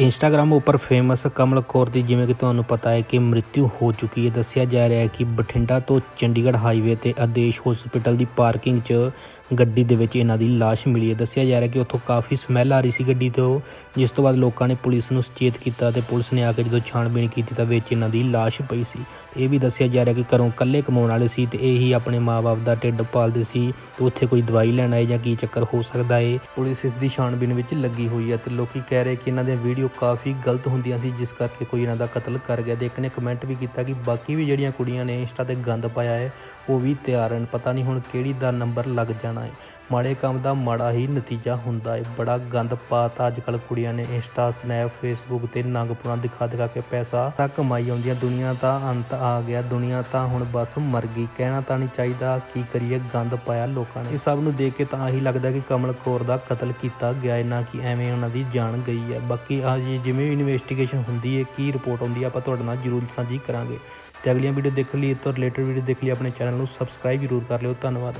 Instagram ਉੱਪਰ famous ਕਮਲ ਕੌਰ ਦੀ ਜਿਵੇਂ ਕਿ ਤੁਹਾਨੂੰ ਪਤਾ ਹੈ ਕਿ ਮ੍ਰਿਤਿੂ ਹੋ ਚੁੱਕੀ ਹੈ। ਦੱਸਿਆ ਜਾ ਰਿਹਾ ਹੈ ਕਿ ਬਠਿੰਡਾ ਤੋਂ ਚੰਡੀਗੜ੍ਹ ਹਾਈਵੇ ਤੇ ਆਦੇਸ਼ ਹਸਪੀਟਲ ਦੀ ਪਾਰਕਿੰਗ 'ਚ ਗੱਡੀ ਦੇ ਵਿੱਚ ਇਹਨਾਂ ਦੀ ਲਾਸ਼ ਮਿਲੀ ਹੈ। ਦੱਸਿਆ ਜਾ ਰਿਹਾ ਕਿ ਉੱਥੋਂ ਕਾਫੀ ਸਮੈਲ ਆ ਰਹੀ ਸੀ ਗੱਡੀ ਤੋਂ, ਜਿਸ ਤੋਂ ਬਾਅਦ ਲੋਕਾਂ ਨੇ ਪੁਲਿਸ ਨੂੰ ਸੁਚੇਤ ਕੀਤਾ ਤੇ ਪੁਲਿਸ ਨੇ ਆ ਕੇ ਜਦੋਂ ਛਾਣਬੀਣ ਕੀਤੀ ਤਾਂ ਵਿੱਚ ਇਹਨਾਂ ਦੀ ਲਾਸ਼ ਪਈ ਸੀ। ਇਹ ਵੀ ਦੱਸਿਆ ਜਾ ਰਿਹਾ ਕਿ ਘਰੋਂ ਇਕੱਲੇ ਕਮਾਉਣ ਵਾਲੇ ਸੀ ਤੇ ਇਹ ਹੀ ਆਪਣੇ ਮਾਪੇ ਦਾ ਢਿੱਡ ਪਾਲਦੇ ਸੀ ਤੇ ਉੱਥੇ ਕੋਈ ਦਵਾਈ ਲੈਣ ਆਏ ਜਾਂ ਕੀ ਚੱਕਰ ਹੋ ਸਕਦਾ ਹੈ। ਪੁਲਿਸ ਇਸ ਦੀ ਛਾਣਬੀਣ ਵਿੱਚ ਲੱਗੀ ਹੋਈ ਹੈ ਤੇ ਲੋਕੀ ਕਹਿ ਰਹੇ ਕਿ ਇਹਨਾਂ ਦੀਆਂ ਵੀਡੀਓ ਕਾਫੀ ਗਲਤ ਹੁੰਦੀਆਂ ਸੀ, ਜਿਸ ਕਰਕੇ ਕੋਈ ਇਹਨਾਂ ਦਾ ਕਤਲ ਕਰ ਗਿਆ। ਤੇ ਇੱਕ ਨੇ ਕਮੈਂਟ ਵੀ ਕੀਤਾ ਕਿ ਬਾਕੀ ਵੀ ਜਿਹੜੀਆਂ ਕੁੜੀਆਂ ਨੇ ਇੰਸਟਾ ਤੇ ਗੰਦ ਪਾਇਆ ਹੈ, ਉਹ ਵੀ ਤਿਆਰ ਹਨ। ਪਤਾ ਨਹੀਂ ਹੁਣ ਕਿਹੜੀ ਦਾ ਨੰਬਰ ਲੱਗ ਜਾਣਾ ਹੈ। ਮਾੜੇ ਕੰਮ ਦਾ ਮਾੜਾ ਹੀ ਨਤੀਜਾ ਹੁੰਦਾ ਹੈ ਬੜਾ ਗੰਦ ਪਾਤਾ ਅੱਜ ਕੱਲ ਕੁੜੀਆਂ ਨੇ ਇੰਸਟਾ, ਸਨੈਪ, ਫੇਸਬੁੱਕ ਤੇ ਨੰਗਪੁਣਾ ਦਿਖਾ ਦਿਖਾ ਕੇ ਪੈਸਾ ਤਾਂ ਕਮਾਈ ਆਉਂਦੀਆਂ। ਦੁਨੀਆ ਦਾ ਅੰਤ ਆ ਗਿਆ। ਦੁਨੀਆ ਤਾਂ ਹੁਣ ਬਸ ਮਰ ਗਈ। ਕਹਿਣਾ ਤਾਂ ਨਹੀਂ ਚਾਹੀਦਾ ਕੀ ਕਰੀਏ, ਗੰਦ ਪਾਇਆ ਲੋਕਾਂ ਨੇ। ਇਹ ਸਭ ਨੂੰ ਦੇਖ ਕੇ ਤਾਂ ਆਹੀ ਲੱਗਦਾ ਕਿ ਕਮਲ ਕੌਰ ਦਾ ਕਤਲ ਕੀਤਾ ਗਿਆ। ਹੈ ਨਾ ਕਿ ਐਵੇਂ ਉਹਨਾਂ ਦੀ ਜਾਨ ਗਈ ਹੈ। ਬਾਕੀ ਆ ਜੀ ਜਿਵੇਂ ਇਨਵੈਸਟੀਗੇਸ਼ਨ ਹੁੰਦੀ ਹੈ ਕੀ ਰਿਪੋਰਟ ਆਉਂਦੀ ਹੈ ਆਪਾਂ ਤੁਹਾਡੇ ਨਾਲ ਜ਼ਰੂਰ ਸਾਂਝੀ ਕਰਾਂਗੇ। ਤੇ ਅਗਲੀਆਂ ਵੀਡੀਓ ਦੇਖਣ ਲਈ ਇਹ ਤੋਂ ਰਿਲੇਟਡ ਵੀਡੀਓ ਦੇਖ ਲਈ ਆਪਣੇ ਚੈਨਲ ਨੂੰ ਸਬਸਕ੍ਰਾਈਬ ਜ਼ਰੂਰ ਕਰ ਲਿਓ। ਧੰਨਵਾਦ।